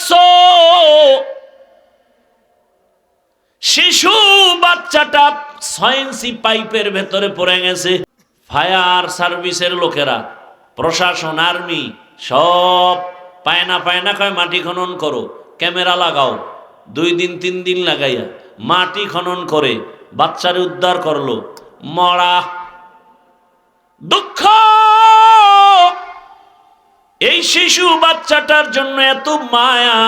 রাখছো শিশু বাচ্চাটা ইঞ্চি পাইপের ভেতরে পড়ে গেছে। ফায়ার সার্ভিসের লোকেরা, প্রশাসন, আর্মি, সব পায়না পায়না পায় কয়, মাটি খনন করো, ক্যামেরা লাগাও, দুই দিন, তিন দিন লাগাইয়া মাটি খনন করে বাচ্চারে উদ্ধার করল। মরা দুঃখ! এই শিশু বাচ্চাটার জন্য এত মায়া।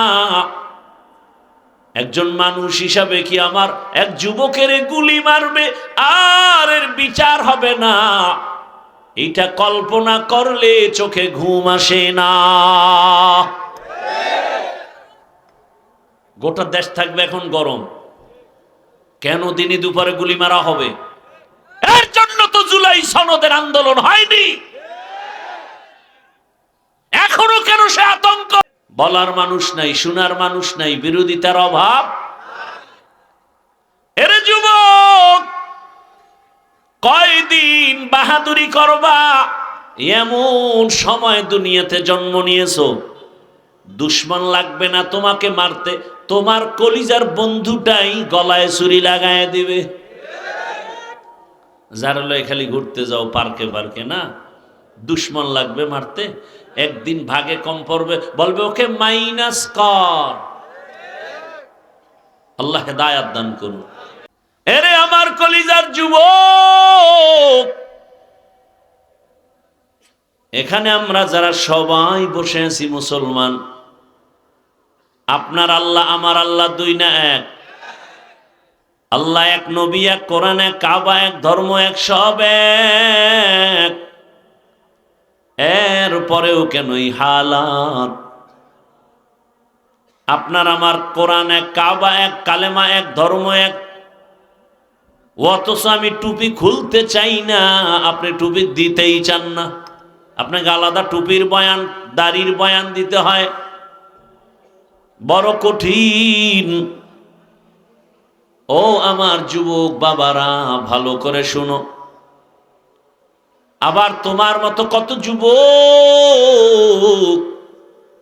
একজন মানুষ হিসাবে কি আমার এক যুবকের গুলি মারবে? আর এর বিচার হবে না। এটা কল্পনা করলে চোখে ঘুম আসে না। গোটা দেশ থাকবে এখন গরম। কেন দিনে দুপুরে গুলি মারা হবে? এর জন্য তো জুলাই সনদের আন্দোলন হয়নি। এখনও কেন সে আতঙ্ক? বলার মানুষ নাই, শোনার মানুষ নাই, বিরোধিতার অভাব? এরে যুবক, কয়দিন বাহাদুরি করবা? এমন সময় দুনিয়াতে জন্ম নিয়েছো। দুশ্মন লাগবে না তোমাকে মারতে, তোমার কলিজার বন্ধুটাই গলায় ছুরি লাগায় দিবে। যারা লয় খালি ঘুরতে যাও পার্কে পার্কে, না? দুশ্মন লাগবে মারতে? একদিন ভাগে কম পড়বে, বলবে, ওকে মাইনাস কর। আল্লাহ হেদায়াত দান করুন। এরে আমার কলিজার যুবক! এখানে আমরা যারা সবাই বসে আছি মুসলমান, আপনার আল্লাহ, আমার আল্লাহ দুই না এক? আল্লাহ এক নবী, এক কোরআন, এক কাবা, এক ধর্ম, এক সব এক। এর পরেও কেন হালাত? আপনার আমার কোরআন এক কাবা, এক কালেমা, এক ধর্ম, এক অথচ আমি টুপি খুলতে চাই না, আপনি টুপি দিতেই চান না। আপনাকে আলাদা টুপির বয়ান, দাড়ির বয়ান দিতে হয়। বড় কঠিন। ও আমার যুবক বাবারা, ভালো করে শুনো। আবার তোমার মতো কত যুবক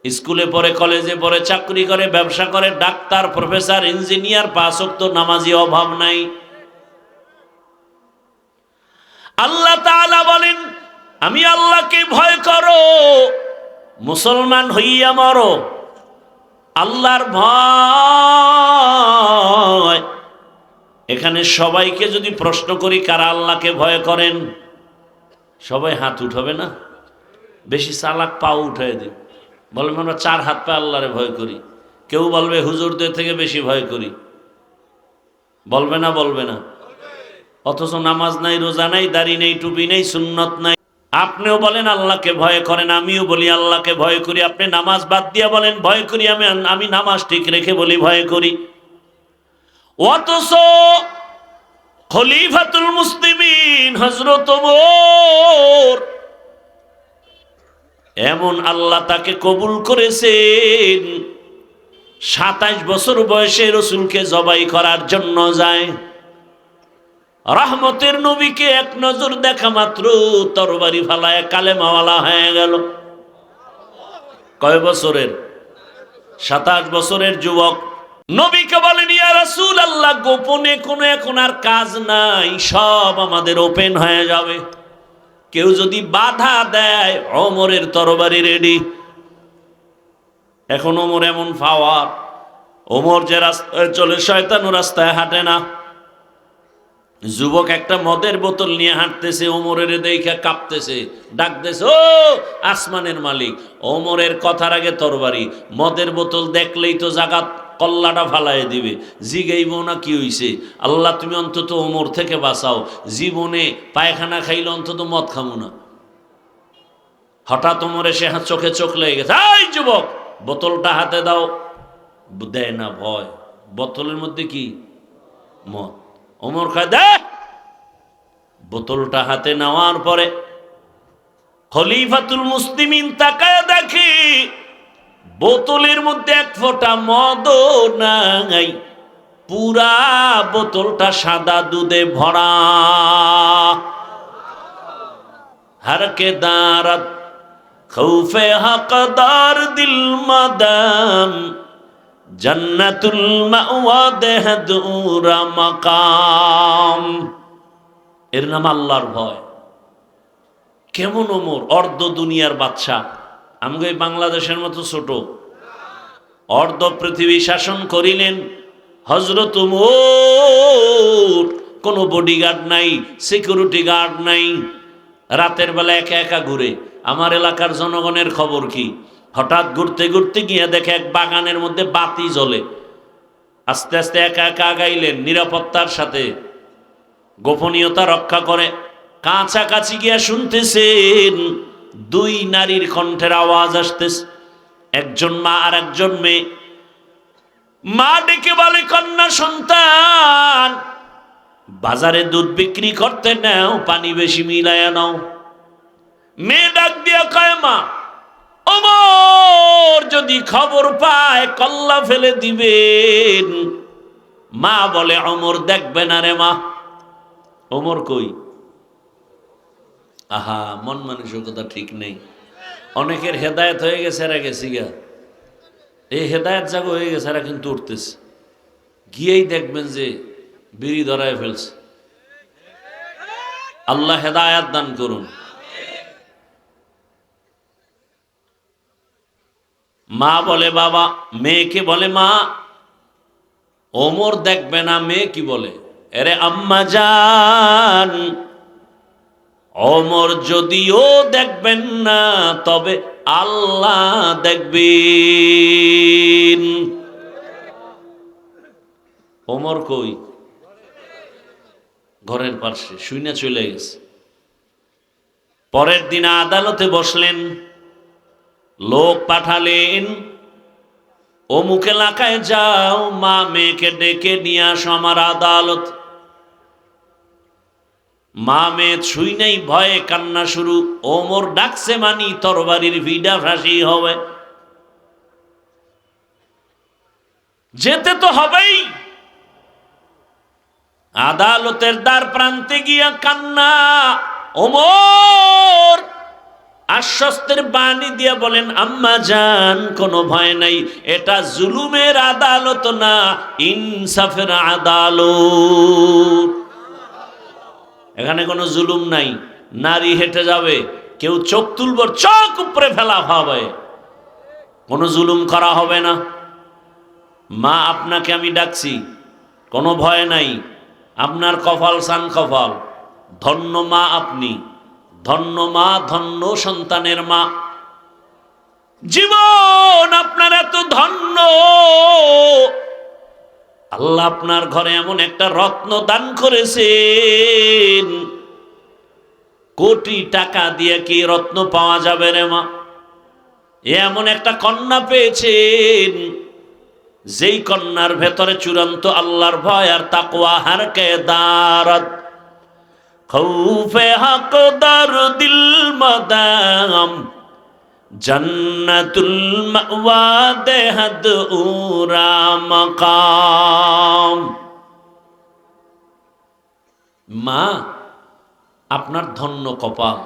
স্কুলে পড়ে, কলেজে পড়ে, চাকরি করে, ব্যবসা করে, ডাক্তার, প্রফেসর, ইঞ্জিনিয়ার পাশক তো নামাজি অভাব নাই। আল্লাহ বলেন, আমি আল্লাহকে ভয় করো, মুসলমান হইয়া মরো। আল্লাহর ভয়। এখানে সবাইকে যদি প্রশ্ন করি, কারা আল্লাহকে ভয় করেন? সবাই হাত উঠাবে না? বেশি চালাক পাও উঠাই দিই। বলবে আমরা চার হাত পা আল্লাহরে ভয় করি। কেউ বলবে হুজুরদের থেকে বেশি ভয় করি। বলবে না বলবে না। অথচ নামাজ নাই, রোজা নাই, দাড়ি নেই, টুপি নেই, সুন্নত নাই। আপনিও বলেন, আল্লাহকে ভয় করেন। আমিও বলি, আল্লাহকে ভয় করি। আপনি নামাজ বাদ দিয়া বলেন, ভয় করি। আমি আমি নামাজ ঠিক রেখে বলি, ভয় করি। অথচ খলিফাতুল মুসলিমিন হজরত এমন আল্লাহ তাকে কবুল করেছেন সাতাইশ বছর বয়সে রসুলকে জবাই করার জন্য যায়। রহমতের নবীকে এক নজর দেখা মাত্র তরবারি ফালায় কালেমাওয়ালা হয়ে গেল। কয় বছরের? সাতাশ বছরের যুবক নবীকে বলেন, ইয়া রাসূল আল্লাহ গোপনে কোনো এখন আর কাজ নাই, সব আমাদের ওপেন হয়ে যাবে। কেউ যদি বাধা দেয়, অমরের তরবারি রেডি। এখন ওমর এমন পাওয়ার ওমর যে রাস্তায় চলে, শয়তানও রাস্তায় হাঁটে না। যুবক একটা মদের বোতল নিয়ে হাঁটতেছে ওমরের দেখে কাঁপতেছে, ডাকতেছে, ও আসমানের মালিক ওমরের কথার আগে তরবারি, মদের বোতল দেখলেই তো জাগাত। কল্লাটা ফালাই দিবে। জিগাইব না কি হইছে? আল্লাহ, তুমি অন্তত ওমর থেকে বাঁচাও। জীবনে পায়খানা খাইলে অন্তত মদ খামো না। হঠাৎ ওমর এসে হাত চোখে চোখ লেগে গেছে। এই যুবক, বোতলটা হাতে দাও। দেয় না ভয়। বোতলের মধ্যে কি? মদ। ওমর খায় দে! বোতলটা হাতে নেওয়ার পরে খলিফাতুল মুসলিমিন তাকায় দেখি বোতলের মধ্যে এক ফোঁটা মদ নাই, পুরা বোতলটা সাদা দুধে ভরা। হারকে দাঁড়াত খৌফে হকদার দিল মাদাম জান্নাতুল মাওয়া দেহদুরা মাকাম। এর নাম আল্লাহর ভয়। কেমন ওমর, অর্ধ দুনিয়ার বাদশা আমাকে বাংলাদেশের মতো ছোট। অর্ধ পৃথিবী শাসন করিলেন হজরত উমর। কোনো বডিগার্ড নাই সিকিউরিটি গার্ড নাই। রাতের বেলা একা একা ঘুরে, আমার এলাকার জনগণের খবর কি? হঠাৎ ঘুরতে ঘুরতে গিয়ে দেখে এক বাগানের মধ্যে বাতি জ্বলে। আস্তে আস্তে একা একা আগাইলেন, নিরাপত্তার সাথে। গোপনীয়তা রক্ষা করে। কাছাকাছি গিয়া শুনতেছেন দুই নারীর কণ্ঠের আওয়াজ আসতেছে। একজন মা আর একজন মেয়ে। মা ডেকে বলে, কন্যা সন্তান, বাজারে দুধ বিক্রি করতে নাও, পানি বেশি মিলায়া নাও। মেয়ে ডাক দিয়া কয়, মা অমর যদি খবর পায়, কল্লা ফেলে দিবেন। মা বলে অমর দেখবে না রে মা। ওমর কই আহা, মন মানসিকতা ঠিক নেই। অনেকের হেদায়ত হয়ে গেছে, এরা গেছি গা এই হেদায়ত জাগ হয়ে গেছে, এরা কিন্তু উঠতেছে। গিয়েই দেখবেন যে বিড়ি ধরায় ফেলছে। আল্লাহ হেদায়াত দান করুন। মা বলে বাবা, মেয়েকে বলে মা, ওমর দেখবে না মেয়ে কি বলে? এরে আম্মা যান অমর যদিও দেখবেন না, তবে আল্লাহ দেখবেন। অমর কই? ঘরের পাশে, শুইনা চলে গেছে। পরের দিন আদালতে বসলেন। লোক পাঠালেন, অমুক এলাকায় যাও, মা মেয়েকে ডেকে নিয়ে আসো আমার আদালত। মা মেয়ে ছুই নেই, ভয়ে কান্না শুরু। ওমর ডাকছে মানি, তরবারির ভিডা ফাঁসি হবে। যেতে তো হবেই। আদালতের দ্বার প্রান্তে গিয়া কান্না। ওমর আশ্বস্তের বাণী দিয়ে বলেন, আম্মা যান কোনো ভয় নাই। এটা জুলুমের আদালত না, ইনসাফের আদালত। এখানে কোনো জুলুম নাই। নারী হেঁটে যাবে, কেউ চোখ তুলব, চোখ উপরে ফেলা হবে। কোনো জুলুম করা হবে না। মা, আপনাকে আমি ডাকছি, কোনো ভয় নাই। আপনার কপাল সান কপাল। ধন্য মা আপনি। ধন্য মা, ধন্য সন্তানের মা। জীবন আপনার এত ধন্য। আল্লাহ আপনার ঘরে এমন একটা রত্ন দান করেছেন কোটি টাকা দিয়ে কি রত্ন পাওয়া যাবে রে মা? এমন একটা কন্যা পেয়েছেন, যেই কন্যার ভেতরে চূড়ান্ত আল্লাহর ভয় আর তাকওয়া হারকে দারাত খৌফে হকদার দিল মাদাম, জান্নাতুল মাওয়া দেহাদ উরা মাকাম। মা আপনার ধন্য কপাল।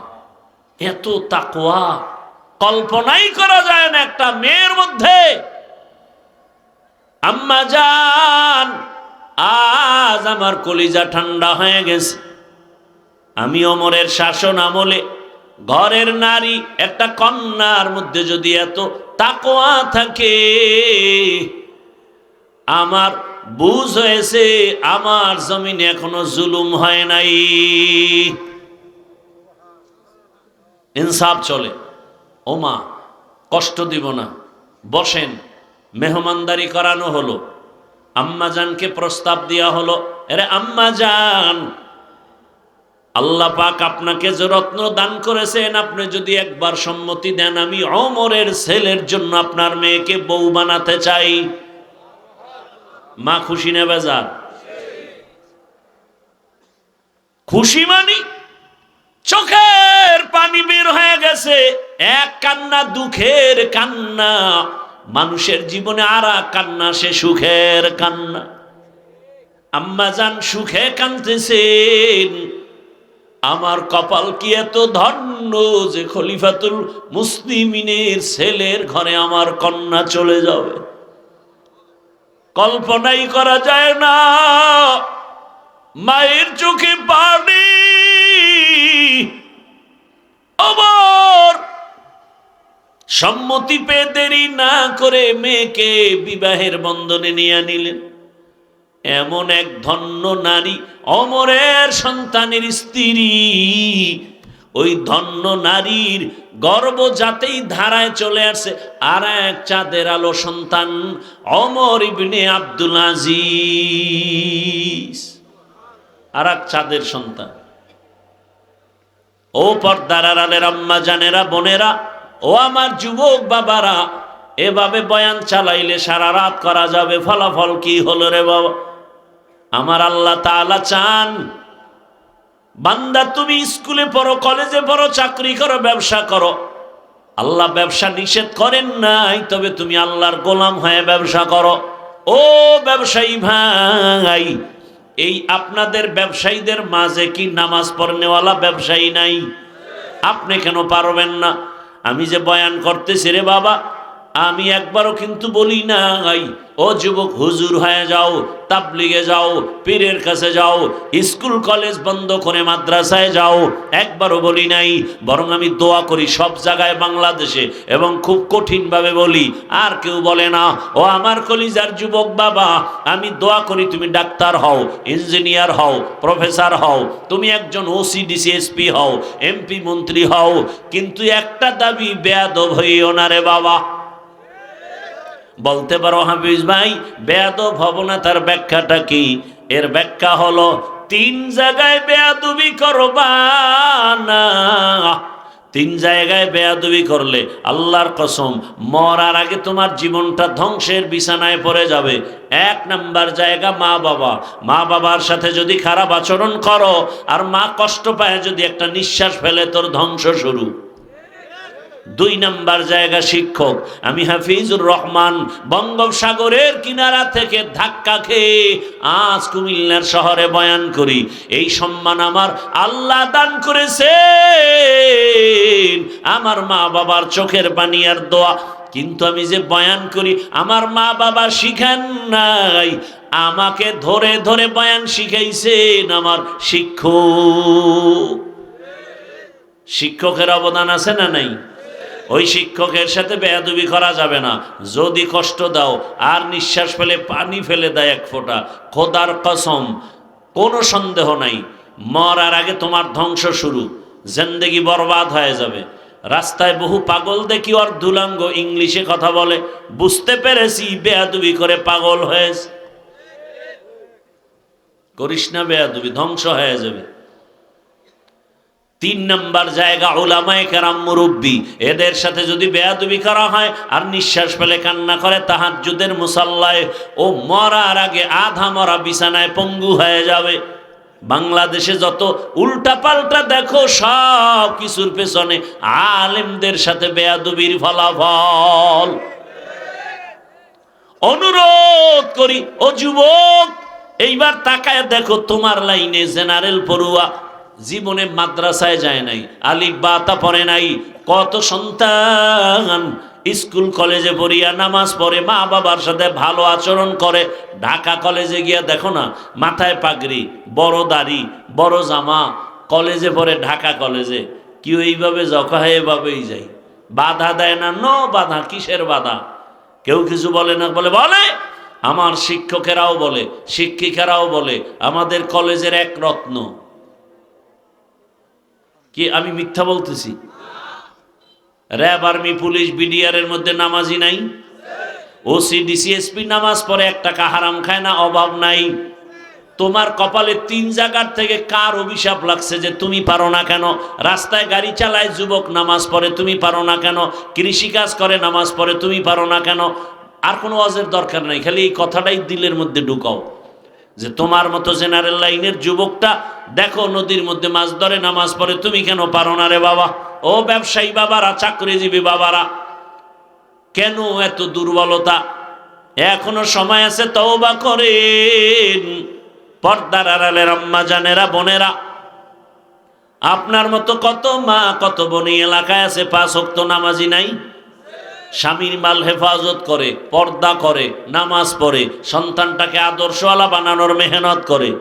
এত তাকওয়া কল্পনাই করা যায় না একটা মেয়ের মধ্যে। আম্মা যান আজ আমার কলিজা ঠান্ডা হয়ে গেছে। আমি অমরের শাসন আমলে ঘরের নারী, একটা কন্যার মধ্যে যদি এত তাকোয়া থাকে, আমার বুঝ হয়েছে আমার জমিনে এখনও জুলুম হয় নাই। ইনসাফ চলে। ওমা, কষ্ট দিব না। বসেন, মেহমানদারি করানো হলো। আম্মাজানকে প্রস্তাব দেওয়া হলো। এরে আম্মাজান আল্লাহ পাক আপনাকে যে রত্ন দান করেছেন, আপনি যদি একবার সম্মতি দেন, আমি অমরের ছেলের জন্য আপনার মেয়েকে বউ বানাতে চাই। মা খুশি নেবে যান খুশি মানি? চোখের পানি বের হয়ে গেছে। এক কান্না দুঃখের কান্না। মানুষের জীবনে আর কান্না, সে সুখের কান্না। আম্মা যান সুখে কান্দতেছেন আমার কপাল কি এত ধন্য যে খলিফাতুল মুসলিমিনের ছেলের ঘরে আমার কন্যা চলে যাবে? কল্পনাই করা যায় না। মায়ের চোখে পানি সম্মতি পেয়ে দেরি না করে মেয়েকে বিবাহের বন্ধনে নিয়ে নিলেন এমন এক ধন্য নারী, অমরের সন্তানের স্ত্রী। ওই ধন্য নারীর গর্ব যাতেই ধারায় চলে আসে, আর এক চাঁদের আলো সন্তান, অমর ইবনে আব্দুল আজিজ। আর এক চাঁদের সন্তান। ও পর্দার আড়ালের আম্মা জানেরা, বোনেরা, ও আমার যুবক বাবারা, এভাবে বয়ান চালাইলে সারা রাত করা যাবে, ফলাফল কি হলো রে বাবা? আমার আল্লাহ তাআলা চান, বান্দা তুমি স্কুলে পড়ো, কলেজে পড়ো, চাকরি করো, ব্যবসা করো। আল্লাহ ব্যবসা নিষেধ করেন নাই, তবে তুমি আল্লাহর গোলাম হয়ে ব্যবসা করো। ও ব্যবসায়ী ভাই এই আপনাদের ব্যবসায়ীদের মাঝে কি নামাজ পড়নেওয়ালা ব্যবসায়ী নাই? আপনি কেন পারবেন না? আমি যে বয়ান করতেছি রে বাবা আমি একবারও কিন্তু বলি নাই, ও যুবক, হুজুর হয়ে যাও, তাবলিগে যাও, পীরের কাছে যাও, স্কুল, কলেজ বন্ধ করে মাদ্রাসায় যাও। একবারও বলি নাই, বরং আমি দোয়া করি সব জায়গায় বাংলাদেশে এবং খুব কঠিনভাবে বলি, আর কেউ বলে না, ও আমার কলিজার যুবক বাবা, আমি দোয়া করি তুমি ডাক্তার হও, ইঞ্জিনিয়ার হও, প্রফেসর হও, তুমি একজন ওসি ডিসিএসপি হও এমপি মন্ত্রী হও। কিন্তু একটা দাবি বেয়াদব হইও না রে বাবা। বলতে পারো হাফিজ ভাই বেয়াদ ভবনা তার ব্যাখ্যাটা কি? এর ব্যাখ্যা হলো, তিন জায়গায় বেয়াদুবি করবা না। তিন জায়গায় বেয়াদবি করলে আল্লাহর কসম, মরার আগে তোমার জীবনটা ধ্বংসের বিছানায় পড়ে যাবে। এক নাম্বার জায়গা মা বাবা। মা বাবার সাথে যদি খারাপ আচরণ করো, আর মা কষ্ট পায় যদি একটা নিঃশ্বাস ফেলে, তোর ধ্বংস শুরু। দুই নাম্বার জায়গা শিক্ষক। আমি হাফিজুর রহমান বঙ্গোপসাগরের কিনারা থেকে ধাক্কা খেয়ে আজ কুমিল্লার শহরে বয়ান করি। এই সম্মান আমার আল্লাহ দান করেছে আমার মা বাবার চোখের পানি আর দোয়া। কিন্তু আমি যে বয়ান করি, আমার মা বাবা শিখান নাই। আমাকে ধরে ধরে বয়ান শিখাইছেন আমার শিক্ষক। শিক্ষকের অবদান আছে না নাই? ওই শিক্ষকের সাথে বেয়াদুবি করা যাবে না। যদি কষ্ট দাও, আর নিঃশ্বাস ফেলে, পানি ফেলে দেয় এক ফোঁটা, খোদার কসম, কোনো সন্দেহ নাই। মরার আগে তোমার ধ্বংস শুরু, জেন্দেগি বরবাদ হয়ে যাবে। রাস্তায় বহু পাগল দেখি ওর দুলাঙ্গ ইংলিশে কথা বলে, বুঝতে পেরেছি, বেয়াদুবি করে পাগল হয়েছে। করিস না বেয়াদুবি, ধ্বংস হয়ে যাবে। তিন নম্বর জায়গা ওলামায় কেরাম মুরব্বী। এদের সাথে যদি বেয়াদুবি করা হয় আর নিঃশ্বাস ফেলে কান্না করে, তাহাজ্জুদের মুসাল্লায় ও মরার আগে আধা মরা বিছানায় পঙ্গু হয়ে যাবে। বাংলাদেশে যত উল্টা পাল্টা দেখো, সব কিছুর পেছনে আলেমদের সাথে বেয়াদুবির ফলাফল। অনুরোধ করি, ও যুবক, এইবার তাকায় দেখো তোমার লাইনে জেনারেল পড়ুয়া জীবনে মাদ্রাসায় যায় নাই আলিফ বাতা পড়ে নাই, কত সন্তান স্কুল কলেজে পড়িয়া নামাজ পড়ে, মা বাবার সাথে ভালো আচরণ করে, ঢাকা কলেজে গিয়া দেখো না, মাথায় পাগড়ি, বড় দাড়ি, বড় জামা, কলেজে পড়ে ঢাকা কলেজে, কেউ এইভাবে জখা এভাবেই যাই বাধা দেয় না, ন বাধা, কিসের বাধা? কেউ কিছু বলে না, বলে বলে, আমার শিক্ষকেরাও বলে, শিক্ষিকারাও বলে, আমাদের কলেজের এক রত্ন। কি আমি মিথ্যা বলতেছি? র্যাব, আর্মি, পুলিশ, বিডিআর এর মধ্যে নামাজি নাই? ওসি ডিসিএসপি নামাজ পড়ে এক টাকা হারাম খায় না, অভাব নাই। তোমার কপালে তিন জায়গার থেকে কার অভিশাপ লাগছে যে তুমি পারো না কেন? রাস্তায় গাড়ি চালায় যুবক নামাজ পড়ে, তুমি পারো না কেন? কৃষিকাজ করে নামাজ পড়ে, তুমি পারো না কেন? আর কোনো অজের দরকার নাই, খালি এই কথাটাই দিলের মধ্যে ঢুকাও। যে তোমার মতো জেনারেল লাইনের যুবকটা, দেখো নদীর মধ্যে মাছ ধরে, নামাজ পড়ে, তুমি কেন পারো না রে বাবা? ও ব্যবসায়ী বাবারা, চাকরিজীবী বাবারা, কেন এত দুর্বলতা? এখনও সময় আছে, তওবা করেন। পর্দার আড়ালের আম্মা জানেরা, বোনেরা, আপনার মতো কত মা, কত বনি এলাকায় আছে, পাঁচ হক্ত নামাজি নাই? স্বামীর মাল হেফাজত করে, পর্দা করে, নামাজ পড়ে, সন্তানটাকে আদর্শওয়ালা বানানোর মেহনত করে।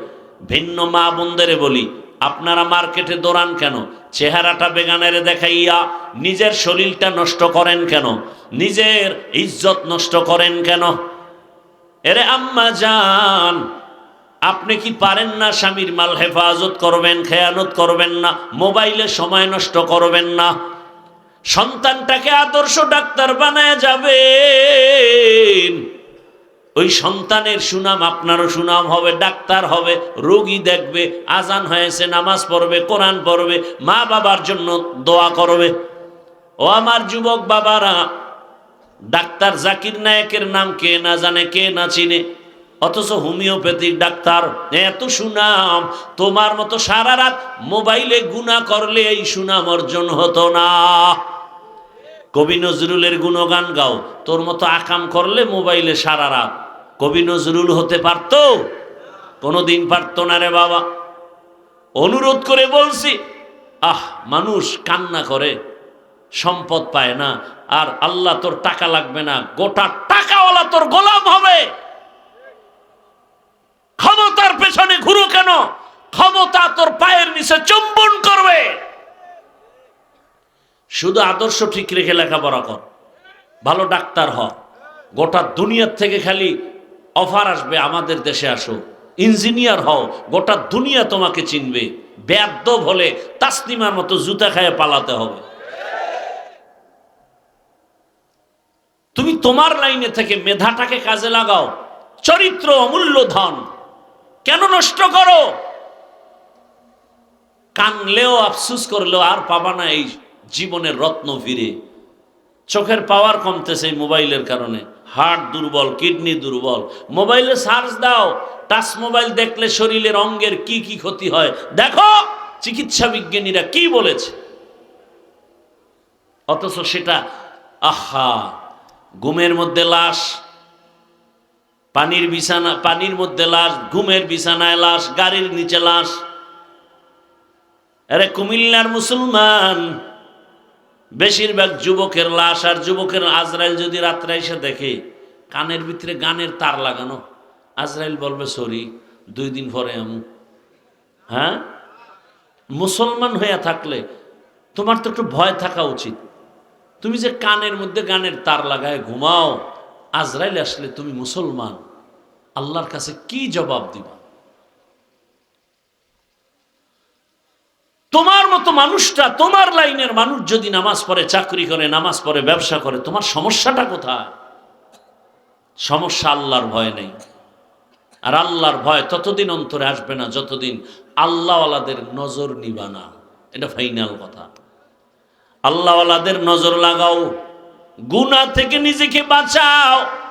ভিন্ন মা বোনদেরে বলি, আপনারা মার্কেটে দৌড়ান কেন? চেহারাটা বেগানের দেখাইয়া নিজের শরীরটা নষ্ট করেন কেন? নিজের ইজ্জত নষ্ট করেন কেন? এরে আম্মা যান আপনি কি পারেন না স্বামীর মাল হেফাজত করবেন, খেয়ানত করবেন না, মোবাইলে সময় নষ্ট করবেন না? সন্তানটাকে আদর্শ ডাক্তার বানায় যাবে ওই সন্তানের সুনাম, আপনারও সুনাম হবে, ডাক্তার হবে, রোগী দেখবে, আজান হয়েছে, নামাজ পড়বে, কোরআন পড়বে, মা বাবার জন্য দোয়া করবে। ও আমার যুবক বাবারা, ডাক্তার জাকির নায়কের নাম কে না জানে, কে না চিনে? অথচ হোমিওপ্যাথিক ডাক্তার, এত সুনাম, তোমার মতো সারা রাত মোবাইলে গুণা করলে এই সুনাম অর্জন হতো না। কবি নজরুলের গুণগান গাও। তোর মতো আকাম করলে মোবাইলে সারা রাত। কবি নজরুল হতে পারতো? কোনোদিন পারতো না রে বাবা। অনুরোধ করে বলছি, আহ, মানুষ কান্না করে, সম্পদ পায় না। আর আল্লাহ তোর টাকা লাগবে না, গোটা টাকাওয়ালা তোর গোলাম হবে। ক্ষমতার পেছনে ঘুরো কেন? ক্ষমতা তোর পায়ের নিচে চুম্বন করবে। শুধু আদর্শ ঠিক রেখে লেখাপড়া কর। ভালো ডাক্তার হ। গোটা দুনিয়ার থেকে খালি অফার আসবে, আমাদের দেশে আসো। ইঞ্জিনিয়ার হও, গোটা দুনিয়া তোমাকে চিনবে। ব্যাদ্য হলে তাসনিমার মতো জুতা খায় পালাতে হবে। তুমি তোমার লাইনে থেকে মেধাটাকে কাজে লাগাও। চরিত্র অমূল্য ধন। কেন নষ্ট করো? কানলেও আফসুস করলেও আর পাবা না এই জীবনের রত্ন ফিরে। চোখের পাওয়ার কমতেছে এই মোবাইলের কারণে। হার্ট দুর্বল কিডনি দুর্বল। মোবাইলে সার্চ দাও টাচ মোবাইল দেখলে শরীরের অঙ্গের কি কি ক্ষতি হয়। দেখো, চিকিৎসা বিজ্ঞানীরা কি বলেছে? অথচ সেটা, আহা, ঘুমের মধ্যে লাশ, পানির বিছানা, পানির মধ্যে লাশ, ঘুমের বিছানায় লাশ, গাড়ির নিচে লাশ। আরে কুমিল্লার মুসলমান বেশিরভাগ যুবকের লাশ আর যুবকের আজরাইল যদি রাত্রে এসে দেখে, কানের ভিতরে গানের তার লাগানো, আজরাইল বলবে, সরি, দুই দিন পরে আমি। হ্যাঁ? মুসলমান হইয়া থাকলে তোমার তো একটু ভয় থাকা উচিত। তুমি যে কানের মধ্যে গানের তার লাগায় ঘুমাও, আজরাইল আসলে তুমি মুসলমান। আল্লাহর কাছে কি জবাব দিবা? তোমার মতো মানুষটা, তোমার লাইনের মানুষ যদি নামাজ পড়ে, চাকরি করে, নামাজ পড়ে, ব্যবসা করে, তোমার সমস্যাটা কোথায়? সমস্যা আল্লাহর ভয় নেই। আর আল্লাহর ভয় ততদিন অন্তরে আসবে না, যতদিন আল্লাহওয়ালাদের নজর নিবা না। এটা ফাইনাল কথা। আল্লাহওয়ালাদের নজর লাগাও। গুনা থেকে নিজেকে বাঁচাও।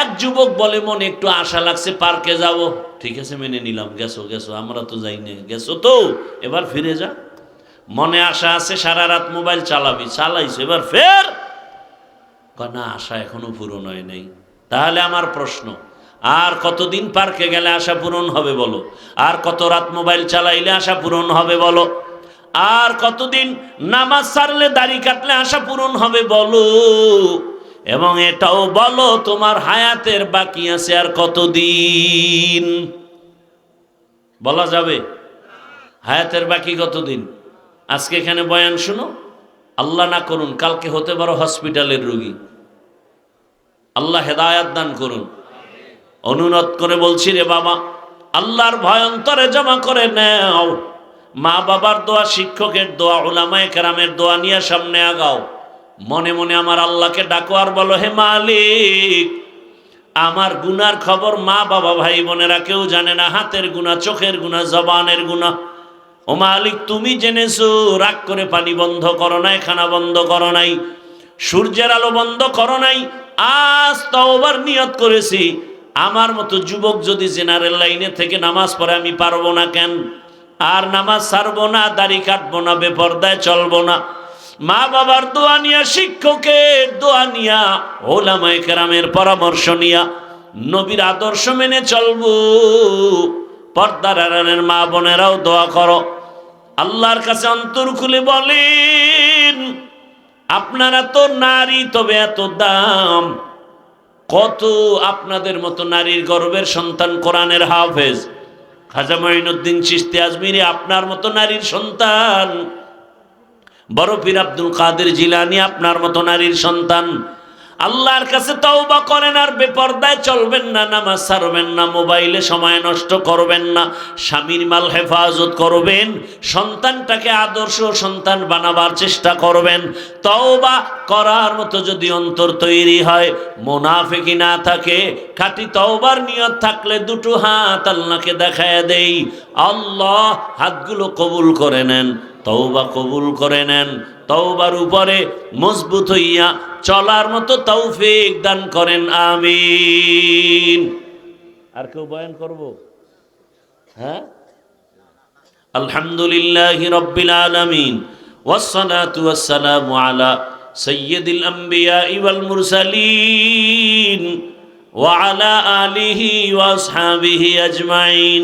এক যুবক বলে, মনে একটু আশা লাগছে, পার্কে যাব। ঠিক আছে, মেনে নিলাম। গেছো গেছো, আমরা তো যাই না। গেছো তো? এবার ফিরে যা। মনে আশা আছে, সারা রাত মোবাইল চালাবি। চালাইছো, এবার ফের? না, আশা এখনও পূরণ হয় নাই। তাহলে আমার প্রশ্ন, আর কতদিন পার্কে গেলে আশা পূরণ হবে বলো? আর কত রাত মোবাইল চালাইলে আশা পূরণ হবে বলো? আর কতদিন নামাজ সারলে, দাড়ি কাটলে আশা পূরণ হবে বলো? এবং এটাও বলো, তোমার হায়াতের বাকি আছে আর কতদিন? বলা যাবে? হায়াতের বাকি কতদিন? আজকে এখানে বয়ান শুনো। আল্লাহ না করুন, কালকে হতে পারো হসপিটালের রুগী। আল্লাহ হেদায়াত দান করুন। অনুরোধ করে বলছি রে বাবা, আল্লাহর ভয়ন্তরে জমা করে নেও। মা বাবার দোয়া, শিক্ষকের দোয়া ওলামায় কেরামের দোয়া নিয়ে সামনে আগাও। মনে মনে আমার আল্লাহকে ডাকো আর বলো, হে মালিক, আমার গুনার খবর মা, বাবা, ভাই, বোনেরা কেউ জানে না, হাতের গুণা চোখের গুণা জবানের গুণা ও মালিক, তুমি জেনেছো, রাগ করে পানি বন্ধ করো নাই, খানা বন্ধ করো নাই, সূর্যের আলো বন্ধ করো নাই, আজ তওবার নিয়ত করেছি, আমার মতো যুবক যদি জেনারেল লাইনে থেকে নামাজ পড়ে, আমি পারব না কেন? আর নামাজ ছাড়বো না, দাড়ি কাটবো না, বেপর্দায় চলবো না। মা বাবার দোয়া নিয়া, শিক্ষকের দোয়া নিয়া, ওলামায় কেরামের পরামর্শ নিয়া নবীর আদর্শ মেনে চলবো। পর্দার আড়ালের মা বোনেরাও দোয়া করো। আল্লাহর কাছে অন্তর খুলে বলেন, আপনারা তো নারী, তবে এত দাম। কত আপনাদের মতো নারীর গর্বের সন্তান কোরআনের হাফেজ। খাজা মঈনুদ্দিন চিস্তি আজমিরি আপনার মতো নারীর সন্তান। বড় পীর আব্দুল কাদের জিলানি আপনার মতো নারীর সন্তান। আল্লাহর কাছে তওবা করেন আর বেপর্দায় চলবেন না, নামাজ ছাড়বেন না, মোবাইলে সময় নষ্ট করবেন না, স্বামীর মাল হেফাজত করবেন, সন্তানটাকে আদর্শ সন্তান বানাবার চেষ্টা করবেন। তওবা করার মতো যদি অন্তর তৈরি হয় মোনাফেকি না থাকে, খাঁটি তওবার নিয়ত থাকলে দুটো হাত আল্লাহকে দেখায় দেই। আল্লাহ হাতগুলো কবুল করে নেন। তওবা কবুল করে নেন তওবার উপরে মজবুত হইয়া চলার মতো তৌফিক দান করেন আমিন আর কেউ বয়ান করব হ্যাঁ আলহামদুলিল্লাহ রব্বিল আলামিন والصلاة والسلام على سيد الأنبياء والمرسلين وعلى آله وأصحابه أجمعين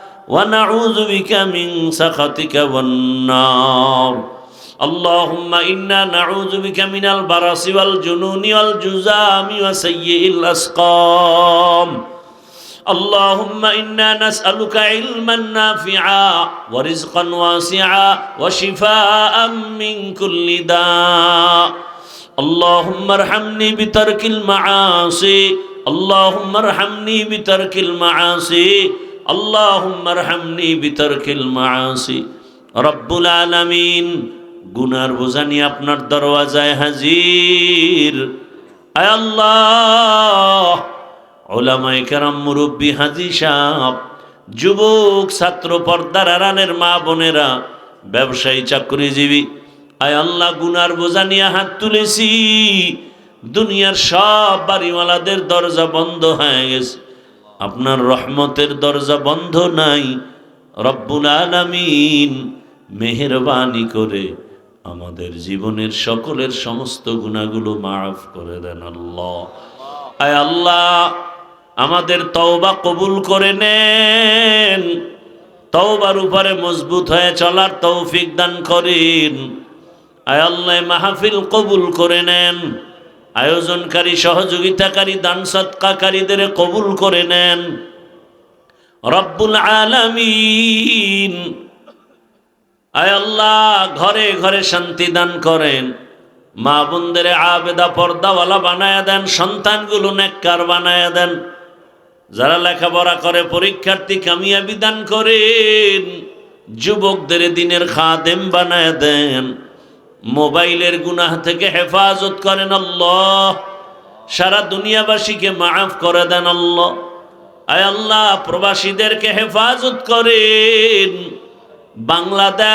ونعوذ بك من سخطك والنار. اللهم إنا نعوذ بك من البرص والجنون والجزام وسيء الأسقام. اللهم إنا نسألك علما نافعا ورزقا واسعا وشفاء من كل داء. اللهم ارحمني بترك المعاصي. اللهم ارحمني بترك المعاصي. রব্বুল গুনার বোঝা আপনার দরওয়াজায় হাজির। আয় আল্লাহ মুরব্বী হাজি সাহ যুবক, ছাত্র পর্দার আরানের মা বোনেরা, ব্যবসায়ী, চাকরিজীবী, আয় আল্লাহ, গুনার বোঝা নিয়ে হাত তুলেছি। দুনিয়ার সব বাড়িওয়ালাদের দরজা বন্ধ হয়ে গেছে। আপনার রহমতের দরজা বন্ধ নাই। রব্বুল আলামিন মেহরবানি করে আমাদের জীবনের সকলের সমস্ত গুণাগুলো মাফ করে দেন আল্লাহ। আয় আল্লাহ, আমাদের তওবা কবুল করে নেন। তওবার উপরে মজবুত হয়ে চলার তৌফিক দান করেন। আয় আল্লাহ মাহফিল কবুল করে নেন। আয়োজনকারী, সহযোগিতাকারী, দান সৎকাকারীদের কবুল করে নেন। রব্বুল আলামিন। আয় আল্লাহ, ঘরে ঘরে শান্তি দান করেন। মা বোনদের আবেদা পর্দাওয়ালা বানায়া দেন, সন্তানগুলো নেককার বানায়া দেন। যারা লেখাপড়া করে, পরীক্ষার্থী কামিয়াবি দান করেন। যুবকদের দিনের খাদেম বানায় দেন। মোবাইলের গুনাহ থেকে হেফাজত করেন আল্লাহ। সারা দুনিয়াবাসীকে মাফ করে দেন আল্লাহ। আয় আল্লাহ, প্রবাসীদেরকে হেফাজত করেন। বাংলাদেশ